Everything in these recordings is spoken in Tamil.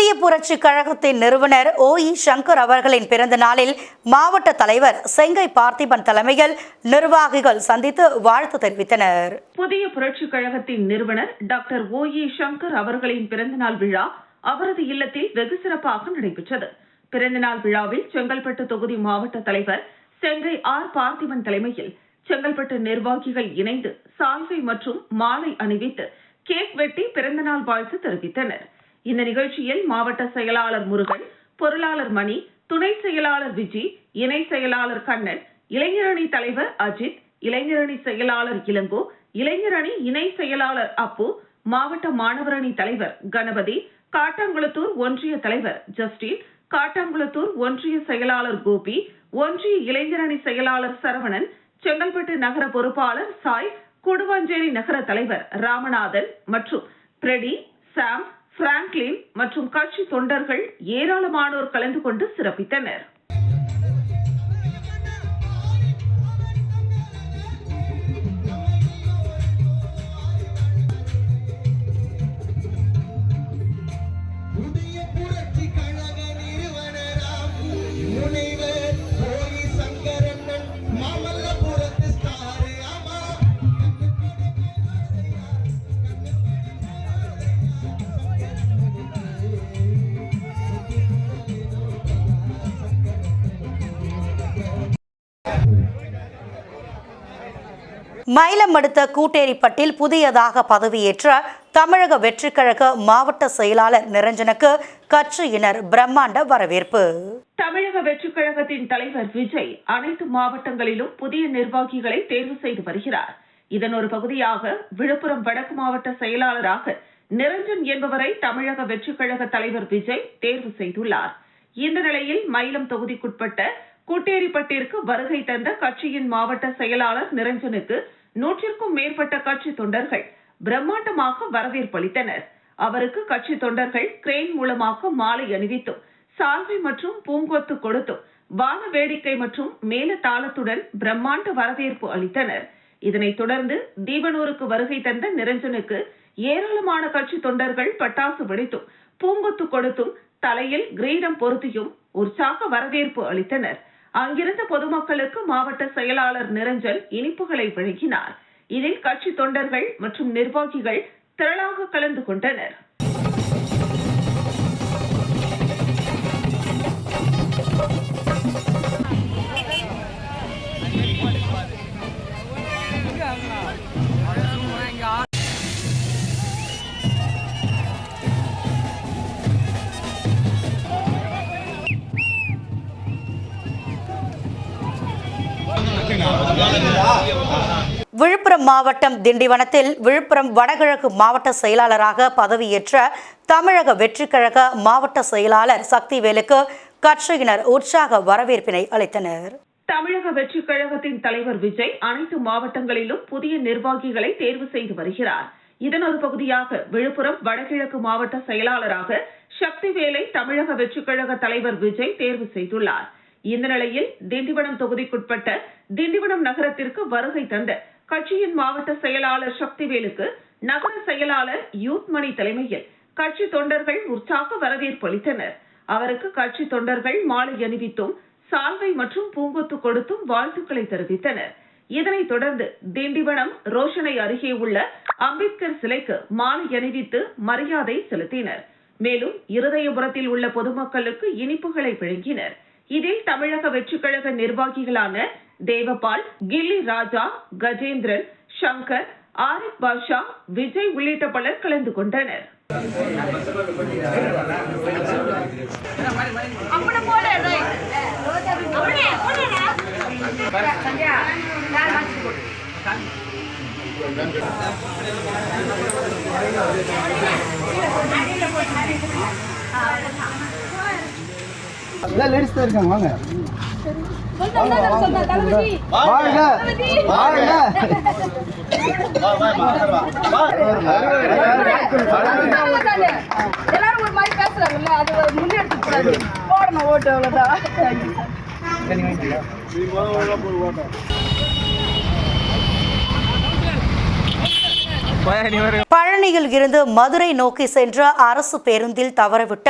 புதிய புரட்சி கழகத்தின் நிறுவனர் ஓ இ சங்கர் அவர்களின் பிறந்த நாளில் மாவட்ட தலைவர் செங்கை பார்த்திபன் தலைமையில் நிர்வாகிகள் சந்தித்து வாழ்த்து தெரிவித்தனர். புதிய புரட்சி கழகத்தின் நிறுவனர் டாக்டர் ஓ இ சங்கர் அவர்களின் பிறந்தநாள் விழா அவரது இல்லத்தில் வெகு சிறப்பாக நடைபெற்றது. பிறந்தநாள் விழாவில் செங்கல்பட்டு தொகுதி மாவட்ட தலைவர் செங்கை ஆர் பார்த்திபன் தலைமையில் செங்கல்பட்டு நிர்வாகிகள் இணைந்து சால்வை மற்றும் மாலை அணிவித்து கேக் வெட்டி பிறந்தநாள் வாழ்த்து தெரிவித்தனர். இந்த நிகழ்ச்சியில் மாவட்ட செயலாளர் முருகன் பொருளாளர் மணி துணை செயலாளர் விஜி இணை செயலாளர் கண்ணன் இளைஞரணி தலைவர் அஜித் இளைஞரணி செயலாளர் இளங்கோ இளைஞரணி இணை செயலாளர் அப்பு மாவட்ட மாணவரணி தலைவர் கணபதி காட்டாங்குளத்தூர் ஒன்றிய தலைவர் ஜஸ்டின் காட்டாங்குளத்தூர் ஒன்றிய செயலாளர் கோபி ஒன்றிய இளைஞரணி செயலாளர் சரவணன் செங்கல்பட்டு நகர பொறுப்பாளர் சாய் கொடுவாஞ்சேரி நகர தலைவர் ராமநாதன் மற்றும் பிரெடி சாம் பிராங்க்லின் மற்றும் கட்சி தொண்டர்கள் ஏராளமானோர் கலந்து கொண்டு சிறப்பித்தனர். மயிலம் அடுத்த கூட்டேரிப்பட்டில் புதியதாக பதவியேற்ற தமிழக வெற்றிக்கழக மாவட்ட செயலாளர் நிரஞ்சனுக்கு கட்சியினர் பிரம்மாண்ட வரவேற்பு. தமிழக வெற்றிக்கழகத்தின் தலைவர் விஜய் அனைத்து மாவட்டங்களிலும் புதிய நிர்வாகிகளை தேர்வு செய்து வருகிறார். இதன் ஒரு பகுதியாக விழுப்புரம் வடக்கு மாவட்ட செயலாளராக நிரஞ்சன் என்பவரை தமிழக வெற்றிக்கழக தலைவர் விஜய் தேர்வு செய்துள்ளார். இந்த நிலையில் மயிலம் தொகுதிக்குட்பட்ட கூட்டேரிப்பட்டிற்கு வருகை தந்த கட்சியின் மாவட்ட செயலாளர் நிரஞ்சனுக்கு நூற்றிற்கும் மேற்பட்ட கட்சி தொண்டர்கள் பிரம்மாண்டமாக வரவேற்பு அளித்தனர் அவருக்கு கட்சி தொண்டர்கள் கிரெயின் மூலமாக மாலை அணிவித்தும் சால்வை மற்றும் பூங்கொத்து கொடுத்தும் வான வேடிக்கை மற்றும் மேல தாளத்துடன் பிரம்மாண்ட வரவேற்பு அளித்தனர். இதனைத் தொடர்ந்து தீபனூருக்கு வருகை தந்த நிரஞ்சனுக்கு ஏராளமான கட்சி தொண்டர்கள் பட்டாசு வெடித்தும் பூங்கொத்து கொடுத்தும் தலையில் கிரீடம் பொருத்தியும் உற்சாக வரவேற்பு அளித்தனர். அங்கிருந்த பொதுமக்களுக்கு மாவட்ட செயலாளர் நிரஞ்சன் இனிப்புகளை வழங்கினார். இதில் கட்சி தொண்டர்கள் மற்றும் நிர்வாகிகள் திரளாக கலந்து கொண்டனர். விழுப்புரம் மாவட்டம் திண்டிவனத்தில் விழுப்புரம் வடகிழக்கு மாவட்ட செயலாளராக பதவியேற்ற தமிழக வெற்றிக்கழக மாவட்ட செயலாளர் சக்திவேலுக்கு கட்சியினர் உற்சாக வரவேற்பினை அளித்தனர். தமிழக வெற்றிக் கழகத்தின் தலைவர் விஜய் அனைத்து மாவட்டங்களிலும் புதிய நிர்வாகிகளை தேர்வு செய்து வருகிறார். இதன் ஒரு பகுதியாக விழுப்புரம் வடகிழக்கு மாவட்ட செயலாளராக சக்திவேலை தமிழக வெற்றிக் கழக தலைவர் விஜய் தேர்வு செய்துள்ளார். இந்த நிலையில் திண்டிவனம் தொகுதிக்குட்பட்ட திண்டிவனம் நகரத்திற்கு வருகை தந்த கட்சியின் மாவட்ட செயலாளர் சக்திவேலுக்கு நகர செயலாளர் யூத் மணி தலைமையில் கட்சி தொண்டர்கள் உற்சாக வரவேற்பு அளித்தனர். அவருக்கு கட்சி தொண்டர்கள் மாலை அணிவித்தும் சால்வை மற்றும் பூங்கொத்து கொடுத்தும் வாழ்த்துக்களை தெரிவித்தனர். இதனைத் தொடர்ந்து திண்டிவனம் ரோஷனை அருகே உள்ள அம்பேத்கர் சிலைக்கு மாலை அணிவித்து மரியாதை செலுத்தினர். மேலும் இருதயபுரத்தில் உள்ள பொதுமக்களுக்கு இனிப்புகளை வழங்கினர். இதில் தமிழக வெற்றிக் கழக நிர்வாகிகளான தேவபால் கில்லி ராஜா கஜேந்திரன் சங்கர் ஆரிப் பாஷா விஜய் உள்ளிட்ட பலர் கலந்து கொண்டனர். போடுடா சந்தியா நான் வாங்கி போடு எல்லாம் லேடிஸ் தான் இருக்காங்க வாங்க. எல்லாரும் ஒரு மாதிரி பேசுறாங்கல்ல அது ஒரு முன்னெடுத்து கூடாது போடணும் ஓட்டு அவ்வளவுதான் பழனியில் இருந்து மதுரை நோக்கி சென்ற அரசு பேருந்தில் தவறவிட்ட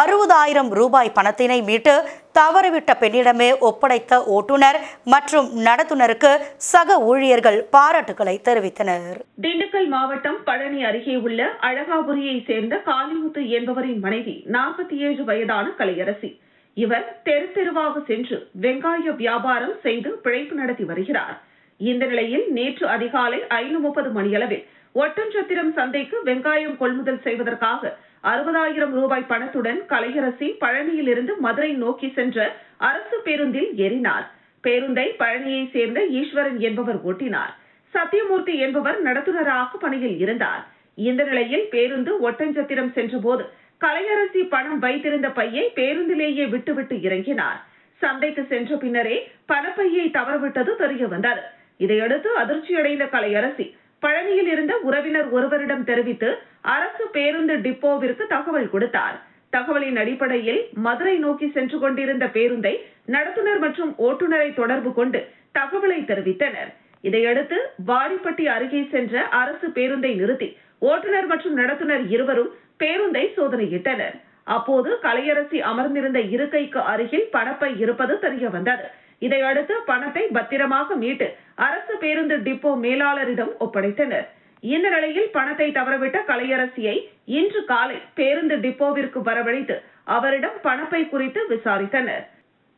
அறுபதாயிரம் ரூபாய் பணத்தினை மீட்டு தவறவிட்ட பெண்ணிடமே ஒப்படைத்த ஓட்டுநர் மற்றும் நடத்துனருக்கு சக ஊழியர்கள் பாராட்டுகளை தெரிவித்தனர். திண்டுக்கல் மாவட்டம் பழனி அருகே உள்ள அழகாபுரியை சேர்ந்த காளிமுத்து என்பவரின் மனைவி நாற்பத்தி ஏழு வயதான கலையரசி. இவர் தெரு தெருவாக சென்று வெங்காய வியாபாரம் செய்து பிழைப்பு நடத்தி வருகிறார். இந்த நிலையில் நேற்று அதிகாலை ஐந்து முப்பது மணியளவில் ஒட்டன்சத்திரம் சந்தைக்கு வெங்காயம் கொள்முதல் செய்வதற்காக அறுபதாயிரம் ரூபாய் பணத்துடன் கலையரசி பழனியில் இருந்து மதுரை நோக்கி சென்ற அரசு பேருந்தில் ஏறினார். பேருந்தை பழனியை சேர்ந்த ஈஸ்வரன் என்பவர் ஓட்டினார். சத்தியமூர்த்தி என்பவர் நடத்துனராக பணியில் இருந்தார். இந்த நிலையில் பேருந்து ஒட்டஞ்சத்திரம் சென்றபோது கலையரசி பணம் வைத்திருந்த பையை பேருந்திலேயே விட்டுவிட்டு இறங்கினார். சந்தைக்கு சென்ற பின்னரே பணப்பையை தவறவிட்டது தெரிய வந்தது. இதையடுத்து அதிர்ச்சியடைந்த கலையரசி பழனியில் இருந்த உறவினர் ஒருவரிடம் தெரிவித்து அரசு பேருந்து டிப்போவிற்கு தகவல் கொடுத்தார். தகவலின் அடிப்படையில் மதுரை நோக்கி சென்று கொண்டிருந்த பேருந்தை நடத்துனர் மற்றும் ஓட்டுநரை தொடர்பு கொண்டு தகவலை தெரிவித்தனர். இதையடுத்து வாடிப்பட்டி அருகே சென்ற அரசு பேருந்தை நிறுத்தி ஓட்டுநர் மற்றும் நடத்துனர் இருவரும் பேருந்தை சோதனையிட்டனர். அப்போது கலையரசி அமர்ந்திருந்த இருக்கைக்கு அருகில் பணப்பை இருப்பது தெரிய வந்தது இதையடுத்து பணத்தை பத்திரமாக மீட்டு அரசு பேருந்து டிப்போ மேலாளரிடம் ஒப்படைத்தனர். இந்த நிலையில் பணத்தை தவறவிட்ட கலையரசியை இன்று காலை பேருந்து டிப்போவிற்கு வரவழைத்து அவரிடம் பணப்பை குறித்து விசாரித்தனர்.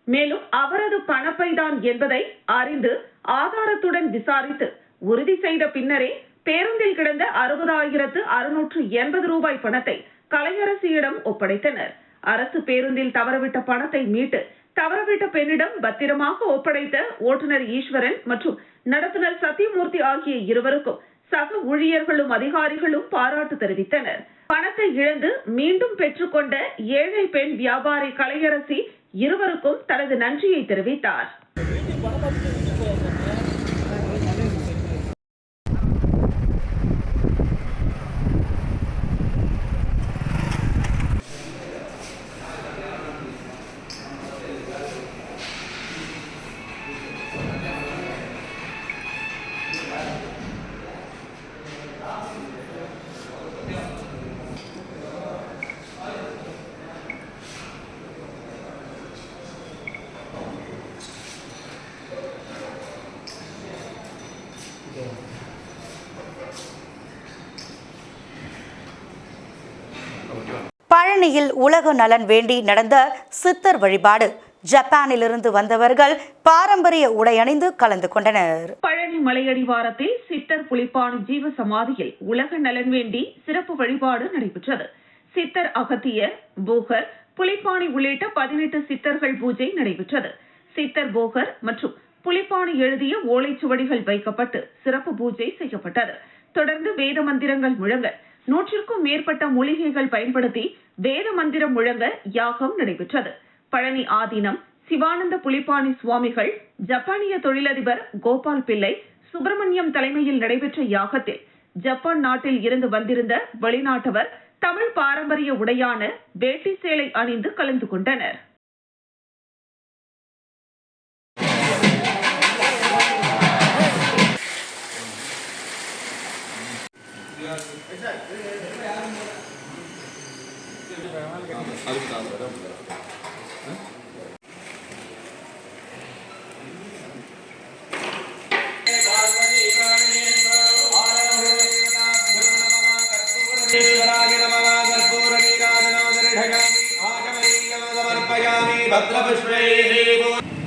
மேலும் அவரது பணப்பை தான் என்பதை அறிந்து ஆதாரத்துடன் விசாரித்து உறுதி செய்த பின்னரே பேருந்தில் கிடந்த அறுபதாயிரத்து அறுநூற்று எண்பது ரூபாய் பணத்தை கலையரசியிடம் ஒப்படைத்தனர். அரசு பேருந்தில் தவறவிட்ட பணத்தை மீட்டு தவறவிட்ட பெண்ணிடம் பத்திரமாக ஒப்படைத்த ஓட்டுநர் ஈஸ்வரன் மற்றும் நடத்துனர் சத்தியமூர்த்தி ஆகிய இருவருக்கும் சக ஊழியர்களும் அதிகாரிகளும் பாராட்டு தெரிவித்தனர். பணத்தை இழந்து மீண்டும் பெற்றுக்கொண்ட ஏழை பெண் வியாபாரி கலையரசி இருவருக்கும் தனது நன்றியை தெரிவித்தார். பழனியில் உலக நலன் வேண்டி நடந்த சித்தர் வழிபாடு. ஜப்பானிலிருந்து வந்தவர்கள் பாரம்பரிய உடை அணிந்து கலந்து கொண்டனர். பழனி மலையடிவாரத்தில் சித்தர் புலிப்பாணி ஜீவ சமாதியில் உலக நலன் வேண்டி சிறப்பு வழிபாடு நடைபெற்றது. சித்தர் அகத்தியர் போகர் புலிப்பாணி உள்ளிட்ட பதினெட்டு சித்தர்கள் பூஜை நடைபெற்றது. சித்தர் போகர் மற்றும் புலிப்பாணி எழுதிய ஓலைச்சுவடிகள் வைக்கப்பட்டு சிறப்பு பூஜை செய்யப்பட்டது. தொடர்ந்து வேத மந்திரங்கள் முழங்க நூற்றிற்கும் மேற்பட்ட மூலிகைகள் பயன்படுத்தி வேத மந்திரம் முழங்க யாகம் நடைபெற்றது. பழனி ஆதீனம் சிவானந்த புலிப்பாணி சுவாமிகள் ஜப்பானிய தொழிலதிபர் கோபால் பிள்ளை சுப்பிரமணியம் தலைமையில் நடைபெற்ற யாகத்தில் ஜப்பான் நாட்டில் இருந்து வந்திருந்த வெளிநாட்டவர் தமிழ் பாரம்பரிய உடையான வேட்டி சேலை அணிந்து கலந்து கொண்டனர். Praise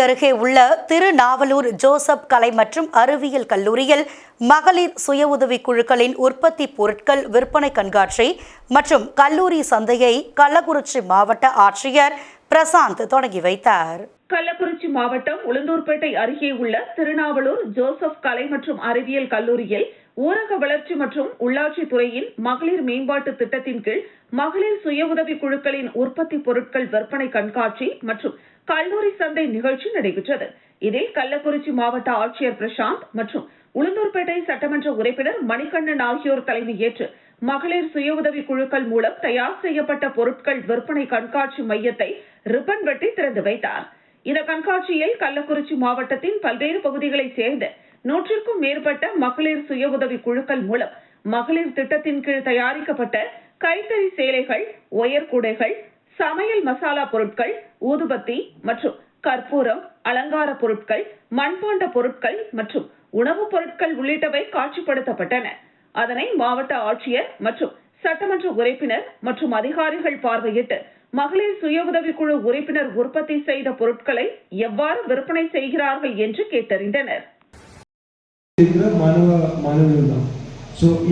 அருகே உள்ள திருநாவலூர் ஜோசப் கலை மற்றும் அறிவியல் கல்லூரியில் மகளிர் சுய உதவிக் குழுக்களின் உற்பத்தி பொருட்கள் விற்பனை கண்காட்சி மற்றும் கல்லூரி சந்தையை கள்ளக்குறிச்சி மாவட்ட ஆட்சியர் பிரசாந்த் தொடங்கி வைத்தார். கள்ளக்குறிச்சி மாவட்டம் உளுந்தூர்பேட்டை அருகே உள்ள திருநாவலூர் ஜோசப் கலை மற்றும் அறிவியல் கல்லூரியில் ஊரக வளர்ச்சி மற்றும் உள்ளாட்சி துறையின் மகளிர் மேம்பாட்டு திட்டத்தின் கீழ் மகளிர் சுய உதவி குழுக்களின் உற்பத்தி பொருட்கள் விற்பனை கண்காட்சி மற்றும் கல்லூரி சந்தை நிகழ்ச்சி நடைபெற்றது. இதில் கள்ளக்குறிச்சி மாவட்ட ஆட்சியர் பிரசாந்த் மற்றும் உளுந்தூர்பேட்டை சட்டமன்ற உறுப்பினர் மணிகண்ணன் ஆகியோர் தலைமையேற்று மகளிர் சுய உதவி குழுக்கள் மூலம் தயார் செய்யப்பட்ட பொருட்கள் விற்பனை கண்காட்சி மையத்தை ரிப்பன் வெட்டி திறந்து வைத்தார். இந்த கண்காட்சியில் கள்ளக்குறிச்சி மாவட்டத்தின் பல்வேறு பகுதிகளைச் சேர்ந்த நூற்றிற்கும் மேற்பட்ட மகளிர் சுய உதவி குழுக்கள் மூலம் மகளிர் திட்டத்தின் கீழ் தயாரிக்கப்பட்ட கைத்தறி சேலைகள் ஒயர்கூடைகள் சமையல் மசாலா பொருட்கள் ஊதுபத்தி மற்றும் கற்பூரம் அலங்கார பொருட்கள் மண்பாண்ட பொருட்கள் மற்றும் உணவுப் பொருட்கள் உள்ளிட்டவை காட்சிப்படுத்தப்பட்டன. அதனை மாவட்ட ஆட்சியர் மற்றும் சட்டமன்ற உறுப்பினர் மற்றும் அதிகாரிகள் பார்வையிட்டு மகளிர் சுய உதவிக்குழு உறுப்பினர் உற்பத்தி செய்த பொருட்களை எவ்வாறு விற்பனை செய்கிறார்கள் என்று கேட்டறிந்தனர்.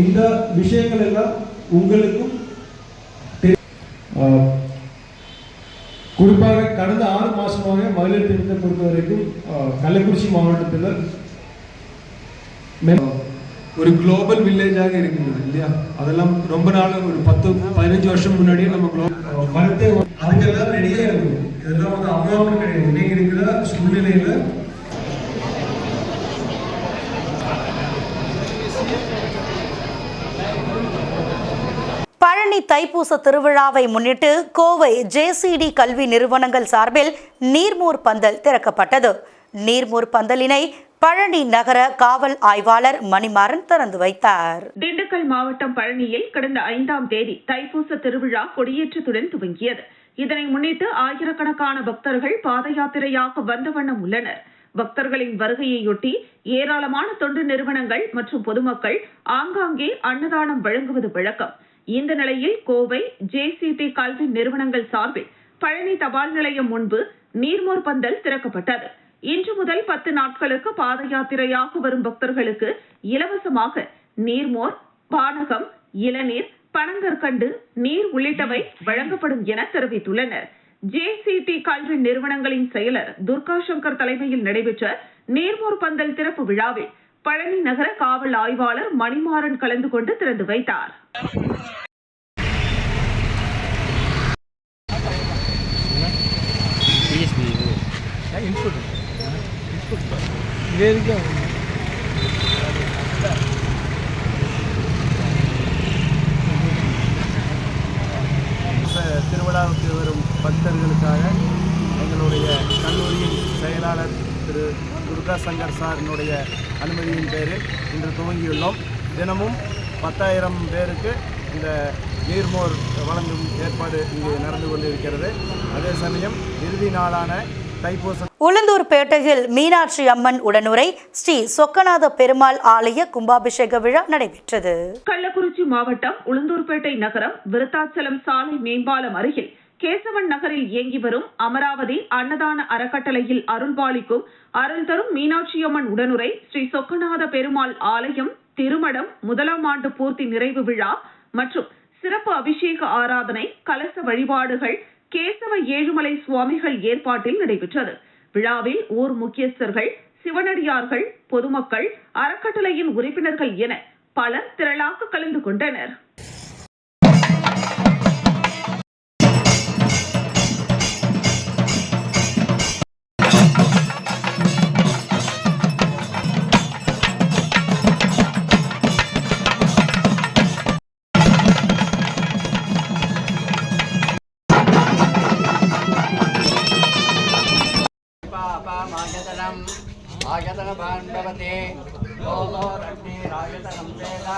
இந்த விஷயங்கள் எல்லாம் உங்களுக்கும் குறிப்பாக கடந்த ஆறு மாதமாக மகளிர் திட்டத்தை பொறுத்த வரைக்கும் கள்ளக்குறிச்சி மாவட்டத்தில் ஒரு குளோபல் வில்லேஜாக இருக்கின்றது இல்லையா? அதெல்லாம் ரொம்ப நாள் ஒரு பத்து பதினஞ்சு வருஷம் முன்னாடியே நம்ம குளோ மரத்தை அதுக்கெல்லாம் ரெடியாக இருக்கும் இதெல்லாம் வந்து அவ்வளோ கிடையாது. இன்னைக்கு இருக்கிற சூழ்நிலையில் பழனி தைப்பூச திருவிழாவை முன்னிட்டு கோவை ஜேசிடி கல்வி நிறுவனங்கள் சார்பில் நீர்மூர் பந்தல் திறக்கப்பட்டது. நீர்மூர் பந்தலினை பழனி நகர காவல் ஆய்வாளர் மணிமாறன் திறந்து வைத்தார். திண்டுக்கல் மாவட்டம் பழனியில் கடந்த ஐந்தாம் தேதி தைப்பூச திருவிழா கொடியேற்றத்துடன் துவங்கியது. இதனை முன்னிட்டு ஆயிரக்கணக்கான பக்தர்கள் பாத யாத்திரையாக வந்த வண்ணம் உள்ளனர். பக்தர்களின் வருகையையொட்டி ஏராளமான தொண்டு நிறுவனங்கள் மற்றும் பொதுமக்கள் ஆங்காங்கே அன்னதானம் வழங்குவது வழக்கம். இந்த நிலையில் கோவை ஜேசிபி கல்வி நிறுவனங்கள் சார்பில் பழனி தபால் நிலையம் முன்பு நீர்மோர் பந்தல் திறக்கப்பட்டது. இன்று முதல் பத்து நாட்களுக்கு பாத யாத்திரையாக வரும் பக்தர்களுக்கு இலவசமாக நீர்மோர் பானகம் இளநீர் பனங்கற்கண்டு நீர் உள்ளிட்டவை வழங்கப்படும் என தெரிவித்துள்ளனர். ஜேசிபி கல்வி நிறுவனங்களின் செயலர் துர்கா சங்கர் தலைமையில் நடைபெற்ற நீர்மோர் பந்தல் திறப்பு விழாவில் பழனி நகர காவல் ஆய்வாளர் மணிமாறன் கலந்து கொண்டு திறந்து வைத்தார். திருவிழாவுக்கு வரும் பக்தர்களுக்காக எங்களுடைய கல்லூரியின் செயலாளர் திரு துர்கா சங்கர் சாரினுடைய அனுமதியின் பேரில் இன்று துவங்கியுள்ளோம். தினமும் பத்தாயிரம் பேருக்கு இந்த நீர்மோர் வழங்கும் ஏற்பாடு இங்கு நடந்து கொண்டிருக்கிறது. அதே சமயம் இறுதி நாளான தைப்பூச உளுந்தூர்பேட்டையில் மீனாட்சி அம்மன் உடனுரை ஸ்ரீ சொக்கநாத பெருமாள் ஆலய கும்பாபிஷேக விழா நடைபெற்றது. கள்ளக்குறிச்சி மாவட்டம் உளுந்தூர்பேட்டை நகரம் விருத்தாச்சலம் சாலை மேம்பாலம் அருகில் கேசவன் நகரில் இயங்கி வரும் அமராவதி அன்னதான அறக்கட்டளையில் அருள்பாலிக்கும் அருள் தரும் மீனாட்சியம்மன் உடனுரை ஸ்ரீ சொக்கநாத பெருமாள் ஆலயம் திருமடம் முதலாம் ஆண்டு பூர்த்தி நிறைவு விழா மற்றும் சிறப்பு அபிஷேக ஆராதனை கலச வழிபாடுகள் கேசவ ஏழுமலை சுவாமிகள் ஏற்பாட்டில் நடைபெற்றது. விழாவில் ஊர் முக்கியஸ்தர்கள் சிவனடியார்கள் பொதுமக்கள் அறக்கட்டளையின் உறுப்பினர்கள் என பலர் திரளாக கலந்து கொண்டனர். योगो रग्निरागतनम् वेद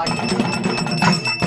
आयुः